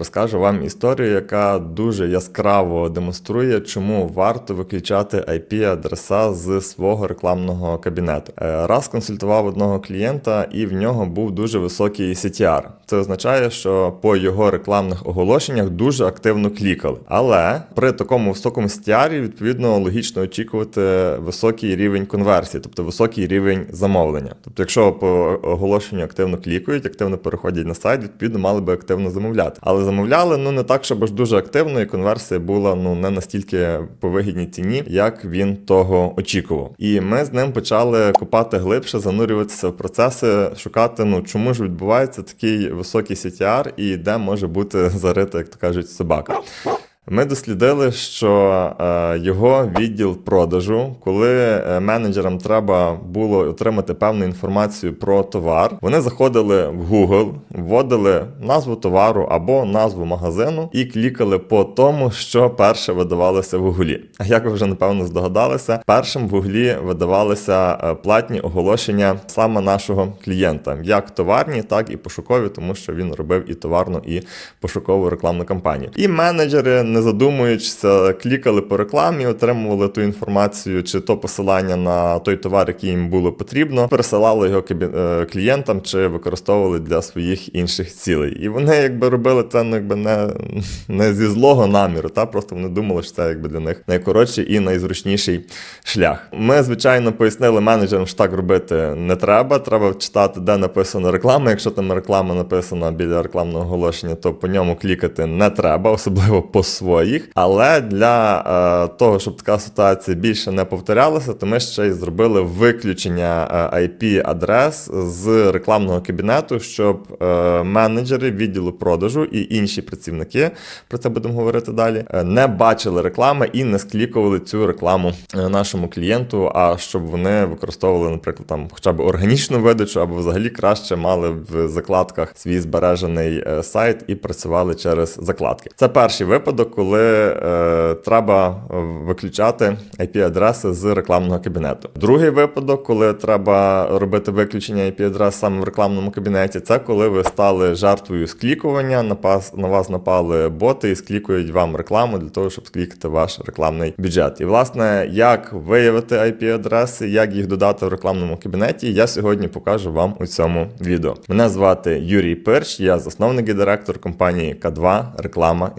розкажу вам історію, яка дуже яскраво демонструє, чому варто виключати IP-адреса з свого рекламного кабінету. Е, Раз консультував одного клієнта, і в нього був дуже високий CTR. Це означає, що по його рекламних оголошеннях дуже активно клікали. Але при такому високому CTR, відповідно, логічно очікувати високий рівень конверсії, тобто високий рівень замовлення. Тобто, якщо по оголошенню активно клікають, активно переходять на сайт, відповідно мали би активно замовляти. Але замовляли ну не так, щоб аж дуже активно, і конверсія була ну не настільки по вигідній ціні, як він того очікував. І ми з ним почали копати глибше, занурюватися в процеси, шукати, ну чому ж відбувається такий високий CTR і де може бути зарита, як то кажуть, собака. Ми дослідили, що е, його відділ продажу, коли е, менеджерам треба було отримати певну інформацію про товар, вони заходили в Google, вводили назву товару або назву магазину і клікали по тому, що перше видавалося в Гуглі. А як ви вже напевно здогадалися, першим в Гуглі видавалися е, платні оголошення саме нашого клієнта, як товарні, так і пошукові, тому що він робив і товарну, і пошукову рекламну кампанію. І менеджери, не задумуючись, клікали по рекламі, отримували ту інформацію чи то посилання на той товар, який їм було потрібно, пересилали його е, клієнтам чи використовували для своїх інших цілей. І вони якби робили це ну, якби не, не зі злого наміру, та просто вони думали, що це якби для них найкоротший і найзручніший шлях. Ми, звичайно, пояснили менеджерам, що так робити не треба. Треба читати, де написано реклама. Якщо там реклама написана біля рекламного оголошення, то по ньому клікати не треба, особливо по своїх. Але для е, того, щоб така ситуація більше не повторялася, то ми ще й зробили виключення е, IP-адрес з рекламного кабінету, щоб е, менеджери відділу продажу і інші працівники, про це будемо говорити далі, не бачили реклами і не склікували цю рекламу нашому клієнту, а щоб вони використовували, наприклад, там хоча б органічну видачу, або взагалі краще мали в закладках свій збережений сайт і працювали через закладки. Це перший випадок, коли е, треба е, виключати IP-адреси з рекламного кабінету. Другий випадок, коли треба робити виключення IP-адрес саме в рекламному кабінеті, це коли ви стали жертвою склікування, напас, на вас напали боти і склікують вам рекламу для того, щоб склікати ваш рекламний бюджет. І власне, як виявити IP-адреси, як їх додати в рекламному кабінеті, я сьогодні покажу вам у цьому відео. Мене звати Юрій Пирч, я засновник і директор компанії К2 реклама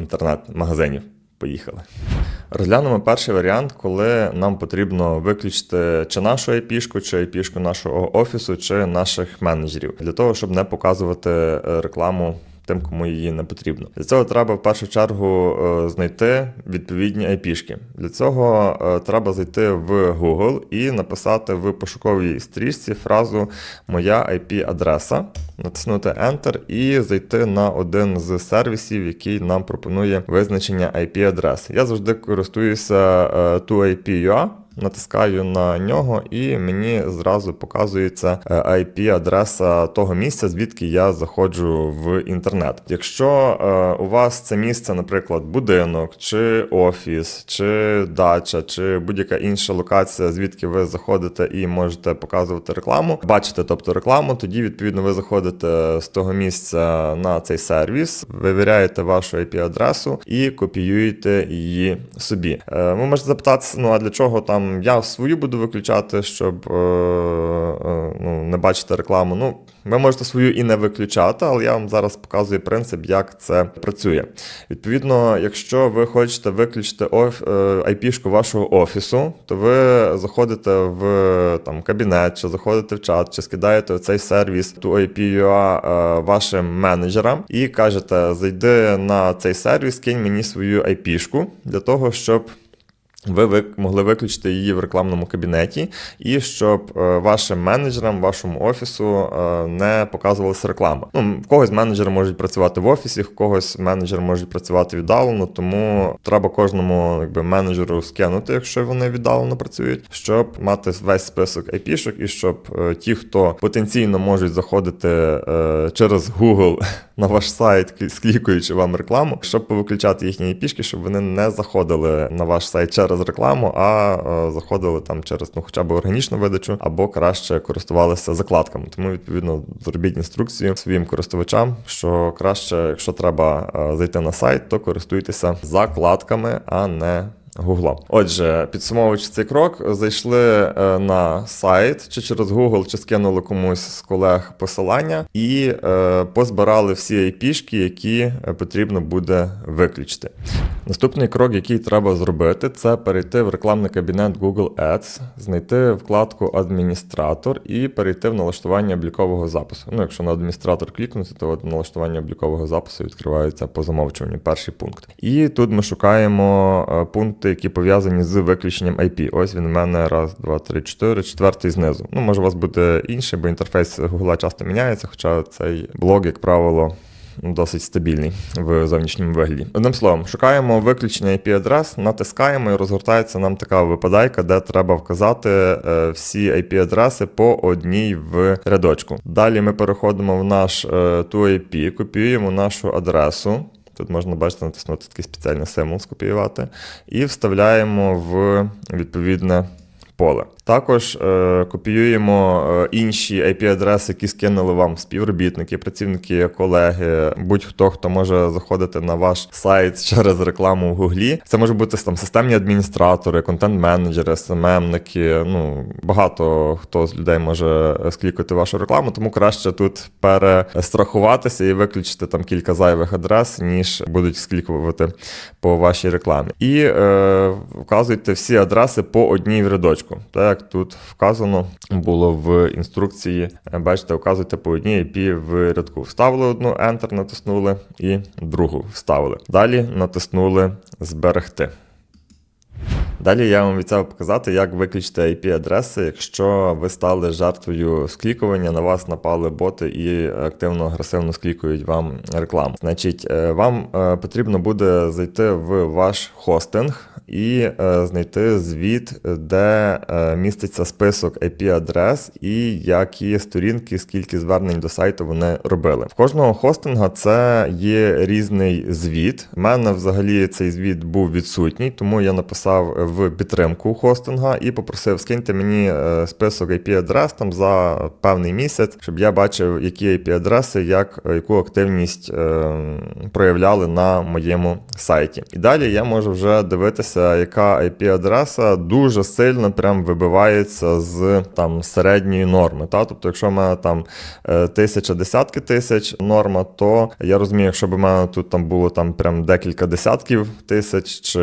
інтернет-магазинів. Поїхали. Розглянемо перший варіант, коли нам потрібно виключити чи нашу IP-шку, чи IP-шку нашого офісу, чи наших менеджерів, для того, щоб не показувати е, рекламу тим, кому її не потрібно. Для цього треба в першу чергу е, знайти відповідні IP-шки. Для цього е, треба зайти в Google і написати в пошуковій стрічці фразу Моя IP-адреса, натиснути Enter і зайти на один з сервісів, який нам пропонує визначення IP-адреси. Я завжди користуюся е, 2IP.ua, Натискаю на нього, і мені зразу показується е, IP-адреса того місця, звідки я заходжу в інтернет. Якщо е, у вас це місце, наприклад, будинок, чи офіс, чи дача, чи будь-яка інша локація, звідки ви заходите і можете показувати рекламу, бачите, тобто рекламу, тоді відповідно ви заходите з того місця на цей сервіс, вивіряєте вашу IP-адресу і копіюєте її собі. Е, Ви можете запитатися, ну а для чого там я свою буду виключати, щоб е, е, ну, не бачити рекламу. Ну, ви можете свою і не виключати, але я вам зараз показую принцип, як це працює. Відповідно, якщо ви хочете виключити оф, е, IP-шку вашого офісу, то ви заходите в там, кабінет, чи заходите в чат, чи скидаєте цей сервіс ту IP.ua е, вашим менеджерам і кажете: зайди на цей сервіс, кинь мені свою IP-шку для того, щоб. Ви могли виключити її в рекламному кабінеті, і щоб е, вашим менеджерам, вашому офісу е, не показувалася реклама. Ну, в когось менеджери можуть працювати в офісі, в когось менеджери можуть працювати віддалено, тому треба кожному якби, менеджеру скинути, якщо вони віддалено працюють, щоб мати весь список IP-шок і щоб е, ті, хто потенційно можуть заходити через Google на ваш сайт, склікуючи вам рекламу, щоб повиключати їхні IP-шки, щоб вони не заходили на ваш сайт через через рекламу, а е, заходили там через ну, хоча б органічну видачу, або краще користувалися закладками. Тому відповідно зробіть інструкцію своїм користувачам, що краще, якщо треба е, зайти на сайт, то користуйтеся закладками, а не Гугла. Отже, підсумовуючи цей крок, зайшли е, на сайт чи через Google, чи скинули комусь з колег посилання і е, позбирали всі IP-шки, які е, потрібно буде виключити. Наступний крок, який треба зробити, це перейти в рекламний кабінет Google Ads, знайти вкладку Адміністратор і перейти в налаштування облікового запису. Ну, якщо на адміністратор клікнути, то от налаштування облікового запису відкривається по замовчуванню. Перший пункт. І тут ми шукаємо е, пункти, які пов'язані з виключенням IP. Ось він у мене раз, два, три, чотири, четвертий знизу. Ну, може, у вас буде інший, бо інтерфейс Google часто міняється, хоча цей блок, як правило. Досить стабільний в зовнішньому вигляді. Одним словом, шукаємо виключення IP-адрес, натискаємо і розгортається нам така випадайка, де треба вказати е, всі IP-адреси по одній в рядочку. Далі ми переходимо в наш е, 2IP, копіюємо нашу адресу. Тут можна бачити, натиснути такий спеціальний символ, скопіювати, і вставляємо в відповідне поле. Також е, копіюємо е, інші IP-адреси, які скинули вам співробітники, працівники, колеги, будь-хто, хто може заходити на ваш сайт через рекламу в Гуглі. Це може бути там системні адміністратори, контент-менеджери, СММники. Ну багато хто з людей може склікати вашу рекламу, тому краще тут перестрахуватися і виключити там кілька зайвих адрес, ніж будуть склікувати по вашій рекламі. І е, вказуйте всі адреси по одній в рядочку. Так як тут вказано було в інструкції, е, бачите, вказуйте по одній IP в рядку. Вставили одну, Enter, натиснули і другу вставили. Далі натиснули Зберегти. Далі я вам обіцяв показати, як виключити IP-адреси, якщо ви стали жертвою склікування, на вас напали боти і активно агресивно склікують вам рекламу. Значить, е, вам е, потрібно буде зайти в ваш хостинг і е, знайти звіт, де міститься список IP-адрес і які сторінки, скільки звернень до сайту вони робили. В кожного хостинга це є різний звіт. У мене взагалі цей звіт був відсутній, тому я написав в підтримку хостинга і попросив скиньте мені е, список IP-адрес там за певний місяць, щоб я бачив, які IP-адреси, як яку активність е, проявляли на моєму сайті. І далі я можу вже дивитися, яка IP-адреса дуже сильно прям вибивається з там середньої норми. Та? Тобто, якщо в мене там е, тисяча десятки тисяч норма, то я розумію, якщо б у мене тут там було там прям декілька десятків тисяч чи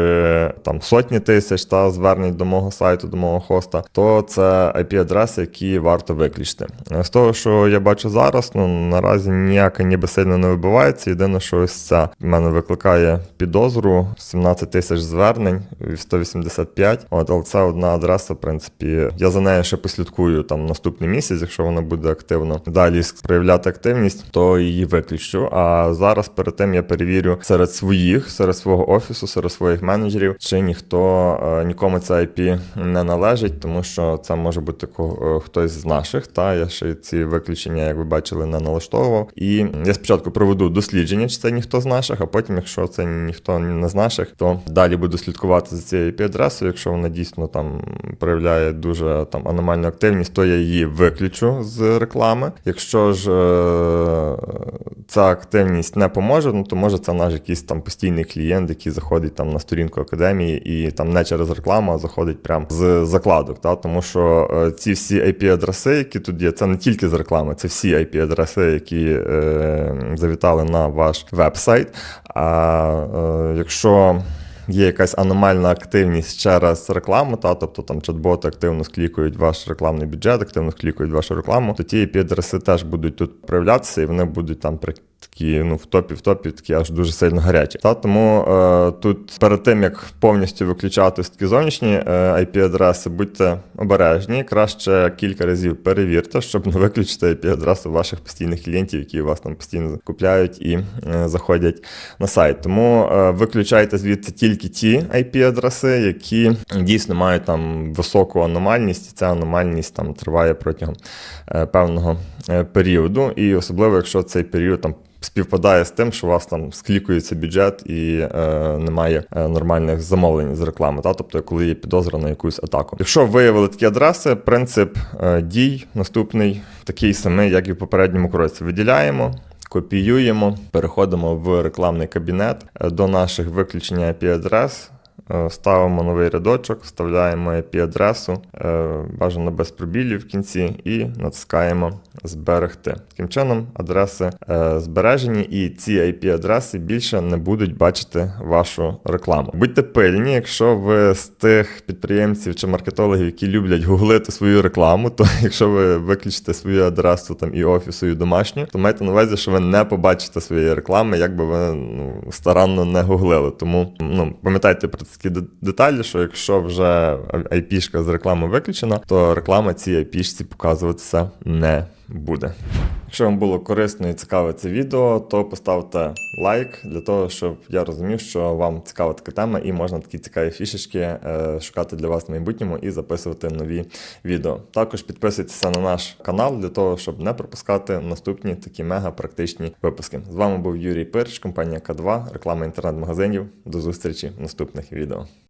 там сотні тисяч та звернень до мого сайту, до мого хоста, то це IP-адреси, які варто виключити. З того, що я бачу зараз, ну наразі ніяка ніби сильно не вибивається. Єдине, що ось ця в мене викликає підозру 17 тисяч звернень, 185. От, але це одна адреса, в принципі, я за нею ще послідкую там наступний місяць, якщо вона буде активно далі проявляти активність, то її виключу. А зараз перед тим я перевірю серед своїх, серед свого офісу, серед своїх менеджерів, чи ніхто нікому це IP не належить, тому що це може бути е, хтось з наших. Та я ще ці виключення, як ви бачили, не налаштовував. І я спочатку проведу дослідження, чи це ніхто з наших, а потім, якщо це ніхто не з наших, то далі буду слідкувати за цією IP-адресою. Якщо вона дійсно там проявляє дуже там аномальну активність, то я її виключу з реклами. Якщо ж е- ця активність не поможе, ну то може це наш якийсь там постійний клієнт, який заходить там на сторінку академії і там не через рекламу, а заходить прямо з закладок. Та? Тому що е, ці всі IP-адреси, які тут є, це не тільки з реклами, це всі IP-адреси, які е, завітали на ваш веб-сайт. А е, якщо Є якась аномальна активність через рекламу, та тобто там чат-боти активно склікують ваш рекламний бюджет, активно склікують вашу рекламу, то ті IP-адреси теж будуть тут проявлятися, і вони будуть там такі ну в топі, в топі, такі аж дуже сильно гарячі. Та тому е, тут перед тим як повністю виключати такі зовнішні е, IP-адреси, будьте обережні, краще кілька разів перевірте, щоб не виключити IP-адресу ваших постійних клієнтів, які вас там постійно купляють і е, заходять на сайт. Тому е, виключайте звідси тільки ті IP-адреси, які дійсно мають там високу аномальність, і ця аномальність там триває протягом е, певного е, періоду. І особливо, якщо цей період там співпадає з тим, що у вас там склікується бюджет і е, немає е, нормальних замовлень з реклами, та? тобто коли є підозра на якусь атаку. Якщо виявили такі адреси, принцип е, дій наступний такий самий, як і в попередньому кроці. Виділяємо. Копіюємо, переходимо в рекламний кабінет е, до наших виключення IP-адрес, ставимо новий рядочок, вставляємо IP-адресу, е, бажано без пробілів в кінці, і натискаємо зберегти. Таким чином, адреси е, збережені, і ці IP-адреси більше не будуть бачити вашу рекламу. Будьте пильні, якщо ви з тих підприємців чи маркетологів, які люблять гуглити свою рекламу, то якщо ви виключите свою адресу там і офісу, і домашню, то майте на увазі, що ви не побачите своєї реклами, як би ви ну, старанно не гуглили. Тому ну, пам'ятайте про такі де- деталі, що якщо вже IP-шка з реклами виключена, то реклама цій IP-шці показуватися не буде. Якщо вам було корисно і цікаве це відео, то поставте лайк для того, щоб я розумів, що вам цікава така тема, і можна такі цікаві фішечки е, шукати для вас в майбутньому і записувати нові відео. Також підписуйтеся на наш канал для того, щоб не пропускати наступні такі мега практичні випуски. З вами був Юрій Пирч, компанія К2, реклама інтернет-магазинів. До зустрічі в наступних відео.